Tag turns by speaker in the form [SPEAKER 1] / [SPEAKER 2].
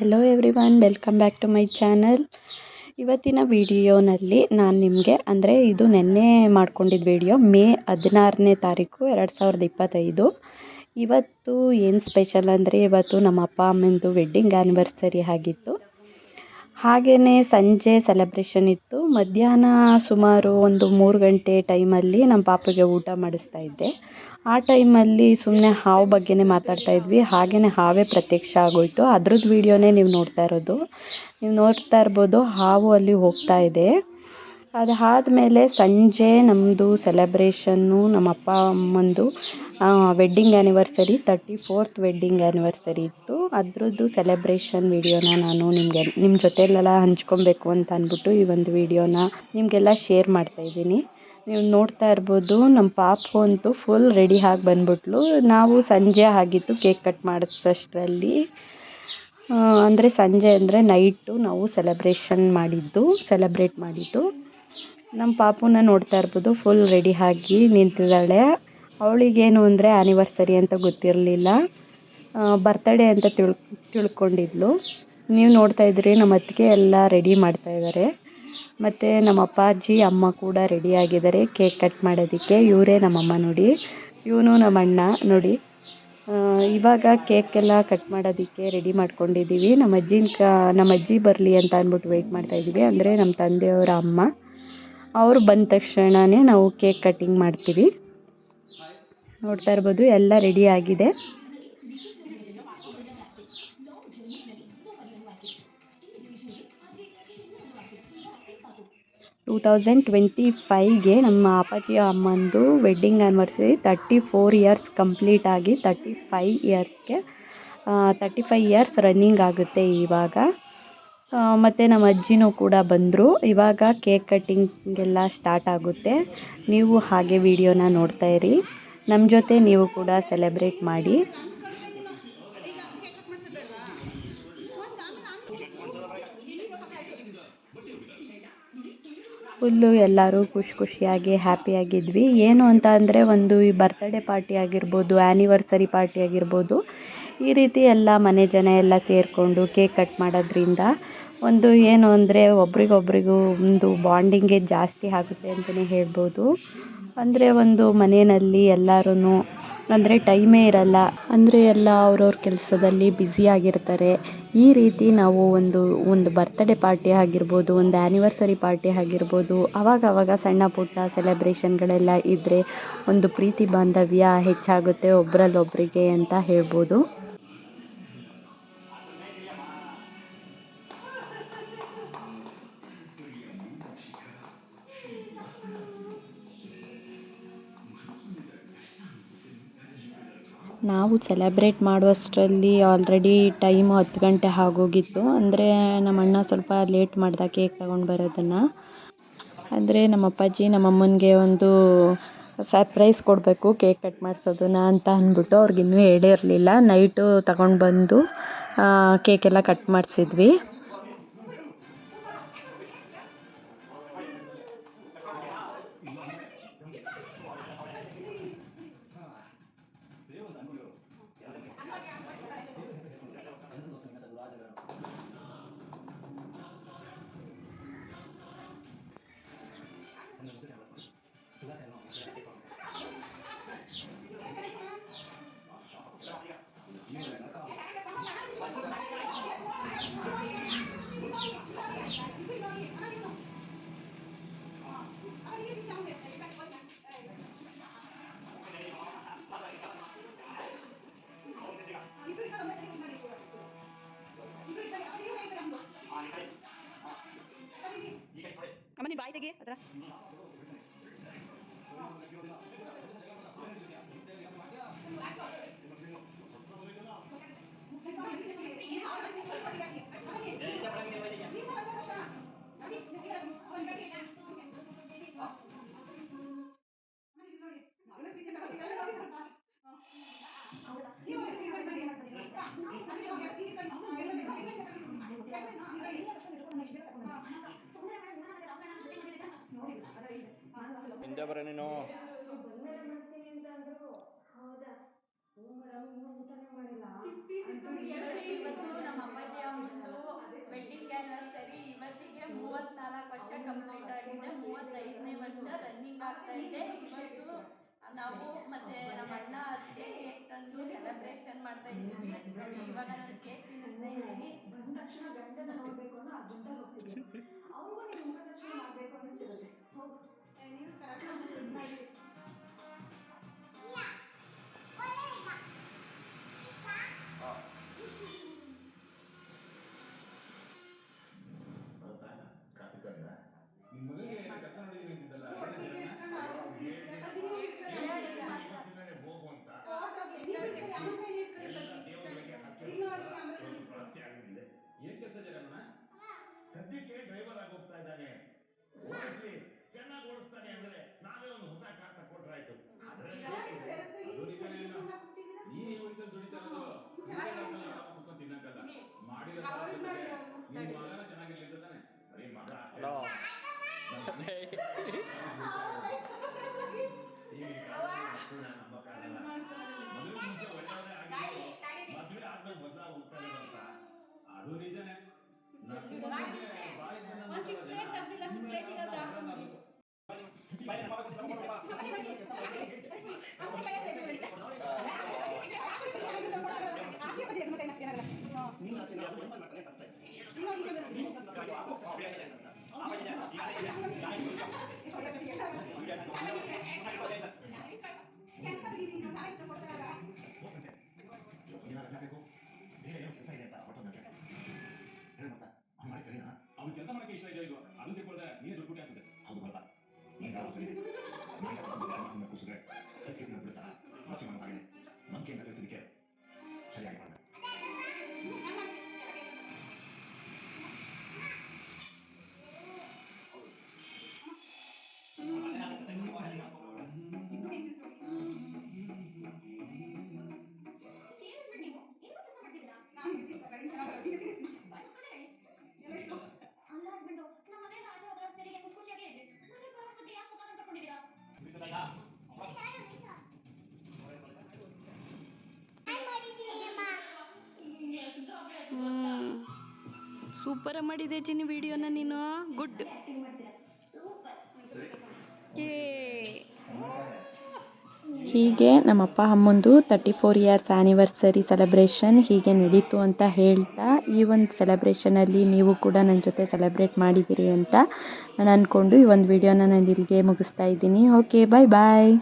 [SPEAKER 1] Hello everyone welcome back to my channel ಇವತ್ತಿನ ವಿಡಿಯೋನಲ್ಲಿ ನಾನು ನಿಮಗೆ, ಅಂದರೆ ಇದು ನೆನ್ನೆ ಮಾಡ್ಕೊಂಡಿದ್ದ ವಿಡಿಯೋ, ಮೇ ಹದಿನಾರನೇ ತಾರೀಕು ಎರಡು ಸಾವಿರದ ಇಪ್ಪತ್ತೈದು. ಇವತ್ತು ಏನು ಸ್ಪೆಷಲ್ ಅಂದರೆ ಇವತ್ತು ನಮ್ಮ ಅಪ್ಪ ಅಮ್ಮಂದು ವೆಡ್ಡಿಂಗ್ ಆ್ಯನಿವರ್ಸರಿ ಆಗಿತ್ತು. ಹಾಗೆಯೇ ಸಂಜೆ ಸೆಲೆಬ್ರೇಷನ್ ಇತ್ತು. ಮಧ್ಯಾಹ್ನ ಸುಮಾರು ಒಂದು ಮೂರು ಗಂಟೆ ಟೈಮಲ್ಲಿ ನಮ್ಮ ಪಾಪುಗೆ ಊಟ ಮಾಡಿಸ್ತಾ ಇದ್ದೆ. ಆ ಟೈಮಲ್ಲಿ ಸುಮ್ಮನೆ ಹಾವು ಬಗ್ಗೆನೇ ಮಾತಾಡ್ತಾ ಇದ್ವಿ. ಹಾಗೆಯೇ ಹಾವೇ ಪ್ರತ್ಯಕ್ಷ ಆಗೋಯಿತು. ಅದ್ರದ್ದು ವೀಡಿಯೋನೇ ನೀವು ನೋಡ್ತಾ ಇರೋದು. ನೀವು ನೋಡ್ತಾ ಇರ್ಬೋದು, ಹಾವು ಅಲ್ಲಿ ಹೋಗ್ತಾ ಇದೆ. ಅದು ಆದಮೇಲೆ ಸಂಜೆ ನಮ್ಮದು ಸೆಲೆಬ್ರೇಷನ್ನು ನಮ್ಮ ಅಪ್ಪ ಅಮ್ಮಂದು wedding anniversary thirty fourth wedding anniversary ಇತ್ತು. ಅದ್ರದ್ದು ಸೆಲೆಬ್ರೇಷನ್ ವೀಡಿಯೋನ ನಾನು ನಿಮಗೆ ನಿಮ್ಮ ಜೊತೆಲೆಲ್ಲ ಹಂಚ್ಕೊಬೇಕು ಅಂತ ಅಂದ್ಬಿಟ್ಟು ಈ ಒಂದು ವೀಡಿಯೋನ ನಿಮಗೆಲ್ಲ ಶೇರ್ ಮಾಡ್ತಾಯಿದ್ದೀನಿ ನೀವು ನೋಡ್ತಾ ಇರ್ಬೋದು ನಮ್ಮ ಪಾಪು ಅಂತೂ ಫುಲ್ ರೆಡಿ ಆಗಿ ಬಂದ್ಬಿಟ್ಲು. ನಾವು ಸಂಜೆ ಆಗಿತ್ತು ಕೇಕ್ ಕಟ್ ಮಾಡಿಸೋಷ್ಟರಲ್ಲಿ. ಅಂದರೆ ಸಂಜೆ ಅಂದರೆ ನೈಟು ನಾವು ಸೆಲೆಬ್ರೇಷನ್ ಮಾಡಿದ್ದು ಸೆಲೆಬ್ರೇಟ್ ಮಾಡಿದ್ದು. ನಮ್ಮ ಪಾಪುನ ನೋಡ್ತಾ ಇರ್ಬೋದು ಫುಲ್ ರೆಡಿ ಆಗಿ ನಿಂತಿದ್ದಾಳೆ. ಅವಳಿಗೇನು ಅಂದರೆ ಆ್ಯನಿವರ್ಸರಿ ಅಂತ ಗೊತ್ತಿರಲಿಲ್ಲ. ಬರ್ತಡೇ ಅಂತ ತಿಳ್ ತಿಳ್ಕೊಂಡಿದ್ಲು. ನೀವು ನೋಡ್ತಾ ಇದ್ರಿ ನಮ್ಮ ಅತ್ತಿಗೆ ಎಲ್ಲ ರೆಡಿ ಮಾಡ್ತಾ ಇದ್ದಾರೆ. ಮತ್ತು ನಮ್ಮ ಅಪ್ಪಾಜಿ ಅಮ್ಮ ಕೂಡ ರೆಡಿ ಆಗಿದ್ದಾರೆ. ಕೇಕ್ ಕಟ್ ಮಾಡೋದಕ್ಕೆ. ಇವರೇ ನಮ್ಮಮ್ಮ ನೋಡಿ. ಇವನು ನಮ್ಮ ಅಣ್ಣ ನೋಡಿ. ಇವಾಗ ಕೇಕೆಲ್ಲ ಕಟ್ ಮಾಡೋದಕ್ಕೆ ರೆಡಿ ಮಾಡ್ಕೊಂಡಿದ್ದೀವಿ. ನಮ್ಮ ಅಜ್ಜಿನ ಕ, ನಮ್ಮ ಅಜ್ಜಿ ಬರಲಿ ಅಂತ ಅಂದ್ಬಿಟ್ಟು ವೆಯ್ಟ್ ಮಾಡ್ತಾಯಿದ್ದೀವಿ ಅಂದರೆ ನಮ್ಮ ತಂದೆಯವರ ಅಮ್ಮ. ಅವರು ಬಂದ ತಕ್ಷಣವೇ ನಾವು ಕೇಕ್ ಕಟ್ಟಿಂಗ್ ಮಾಡ್ತೀವಿ. ನೋಡ್ತಾ ಇರ್ಬೋದು, ಎಲ್ಲ ರೆಡಿ ಆಗಿದೆ. ಟೂ ತೌಸಂಡ್ ಟ್ವೆಂಟಿ ಫೈವ್ಗೆ ನಮ್ಮ ಅಪ್ಪಾಜಿ ಅಮ್ಮಂದು wedding anniversary thirty four years complete ಆಗಿ ತರ್ಟಿ ಫೈವ್ ಇಯರ್ಸ್ಗೆ ತರ್ಟಿ ಫೈವ್ ಇಯರ್ಸ್ ರನ್ನಿಂಗ್ ಆಗುತ್ತೆ ಇವಾಗ. ಮತ್ತು ನಮ್ಮ ಅಜ್ಜಿನೂ ಕೂಡ ಬಂದರು. ಇವಾಗ ಕೇಕ್ ಕಟ್ಟಿಂಗೆಲ್ಲ ಸ್ಟಾರ್ಟ್ ಆಗುತ್ತೆ. ನೀವು ಹಾಗೆ ವಿಡಿಯೋನ ನೋಡ್ತಾ ಇರಿ. ನಮ್ಮ ಜೊತೆ ನೀವು ಕೂಡ ಸೆಲೆಬ್ರೇಟ್ ಮಾಡಿ. ಫುಲ್ಲು ಎಲ್ಲರೂ ಖುಷಿ ಖುಷಿಯಾಗಿ ಹ್ಯಾಪಿಯಾಗಿದ್ವಿ ಏನು ಅಂತ ಅಂದರೆ ಒಂದು ಈ ಬರ್ತಡೇ ಪಾರ್ಟಿ ಆಗಿರ್ಬೋದು ಆ್ಯನಿವರ್ಸರಿ ಪಾರ್ಟಿ ಆಗಿರ್ಬೋದು, ಈ ರೀತಿ ಎಲ್ಲ ಮನೆ ಜನ ಎಲ್ಲ ಸೇರಿಕೊಂಡು ಕೇಕ್ ಕಟ್ ಮಾಡೋದ್ರಿಂದ ಒಂದು ಏನು ಅಂದರೆ ಒಬ್ರಿಗೊಬ್ರಿಗೂ ಒಂದು ಬಾಂಡಿಂಗೇ ಜಾಸ್ತಿ ಆಗುತ್ತೆ ಅಂತಲೇ ಹೇಳ್ಬೋದು. ಅಂದರೆ ಒಂದು ಮನೆಯಲ್ಲಿ ಎಲ್ಲರೂ ಅಂದರೆ ಟೈಮೇ ಇರಲ್ಲ. ಅಂದರೆ ಎಲ್ಲ ಅವ್ರವ್ರ ಕೆಲಸದಲ್ಲಿ ಬ್ಯುಸಿಯಾಗಿರ್ತಾರೆ ಈ ರೀತಿ ನಾವು ಒಂದು ಒಂದು ಬರ್ತ್ಡೇ ಪಾರ್ಟಿ ಆಗಿರ್ಬೋದು, ಒಂದು ಆ್ಯನಿವರ್ಸರಿ ಪಾರ್ಟಿ ಆಗಿರ್ಬೋದು, ಅವಾಗವಾಗ ಅವಾಗ ಸಣ್ಣ ಪುಟ್ಟ ಸೆಲೆಬ್ರೇಷನ್ಗಳೆಲ್ಲ ಇದ್ದರೆ ಒಂದು ಪ್ರೀತಿ ಬಾಂಧವ್ಯ ಹೆಚ್ಚಾಗುತ್ತೆ ಒಬ್ಬರಲ್ಲೊಬ್ರಿಗೆ ಅಂತ ಹೇಳ್ಬೋದು. ನಾವು ಸೆಲೆಬ್ರೇಟ್ ಮಾಡುವಷ್ಟರಲ್ಲಿ ಆಲ್ರೆಡಿ ಟೈಮ್ ಹತ್ತು ಗಂಟೆ ಆಗೋಗಿತ್ತು. ಅಂದರೆ ನಮ್ಮ ಅಣ್ಣ ಸ್ವಲ್ಪ ಲೇಟ್ ಮಾಡಿದ ಕೇಕ್ ತಗೊಂಡು ಬರೋದನ್ನು. ಅಂದರೆ ನಮ್ಮ ಅಪ್ಪಾಜಿ ನಮ್ಮ ಅಮ್ಮನಿಗೆ ಒಂದು ಸರ್ಪ್ರೈಸ್ ಕೊಡಬೇಕು ಕೇಕ್ ಕಟ್ ಮಾಡಿಸೋದನ್ನ ಅಂತ ಅಂದ್ಬಿಟ್ಟು ಅವ್ರಿಗೆ ಇನ್ನೂ ಹೇಳೇ ಇರಲಿಲ್ಲ ನೈಟು ತಗೊಂಡು ಬಂದು ಕೇಕೆಲ್ಲ ಕಟ್ ಮಾಡಿಸಿದ್ವಿ. ಅಮ್ಮ ನೀನು ಬಾಯಿ ತೆಗಿ ಹತ್ರ
[SPEAKER 2] ಮುಂದೆ ಬರ ನೀನು.
[SPEAKER 3] ನಮ್ಮ ಅಪ್ಪಾಜಿ ಅವರು ವೆಡ್ಡಿಂಗ್ ಆನಿವರ್ಸರಿ ಇವತ್ತಿಗೆ ಮೂವತ್ನಾಲ್ಕು ವರ್ಷ ಕಂಪ್ಲೀಟ್ ಆಗಿದೆ. ವರ್ಷ ರನ್ನಿಂಗ್ ಆಗ್ತಾ ಇದೆ. ಇವತ್ತು ನಾವು ಮತ್ತೆ ನಮ್ಮ ಅಣ್ಣ ಅದಕ್ಕೆ ಕೇಕ್ ಸೆಲೆಬ್ರೇಷನ್ ಮಾಡ್ತಾ ಇದ್ದೀವಿ. ಇವಾಗ ನಾನು ಕೇಕ್ ತಿನ್ನಿಸ್ತಾ ಇದ್ದೀನಿ. ಬಂದ
[SPEAKER 4] ತಕ್ಷಣ ಗಂಡನ ನೋಡ್ಬೇಕು ಅನ್ನೋ ಆ ಗಂಡ ಅವ್ರಿಗೂ ಮಾಡ್ಬೇಕು ಅನ್ನೋದು ¡Gracias!
[SPEAKER 1] ಸೂಪರ್ ಮಾಡಿದೆ ಜಿನಿ ವಿಡಿಯೋನ ನೀನು. ಗುಡ್ ಹೀಗೆ ನಮ್ಮಪ್ಪ ಅಮ್ಮಂದು thirty four years anniversary celebration ಹೀಗೆ ನಡೀತು ಅಂತ ಹೇಳ್ತಾ, ಈ ಒಂದು ಸೆಲೆಬ್ರೇಷನಲ್ಲಿ ನೀವು ಕೂಡ ನನ್ನ ಜೊತೆ ಸೆಲೆಬ್ರೇಟ್ ಮಾಡಿದ್ದೀರಿ ಅಂತ ನಾನು ಅಂದ್ಕೊಂಡು ಈ ಒಂದು ವಿಡಿಯೋನ ನಾನು ಇಲ್ಲಿಗೆ ಮುಗಿಸ್ತಾ ಇದ್ದೀನಿ. ಓಕೆ ಬಾಯ್ ಬಾಯ್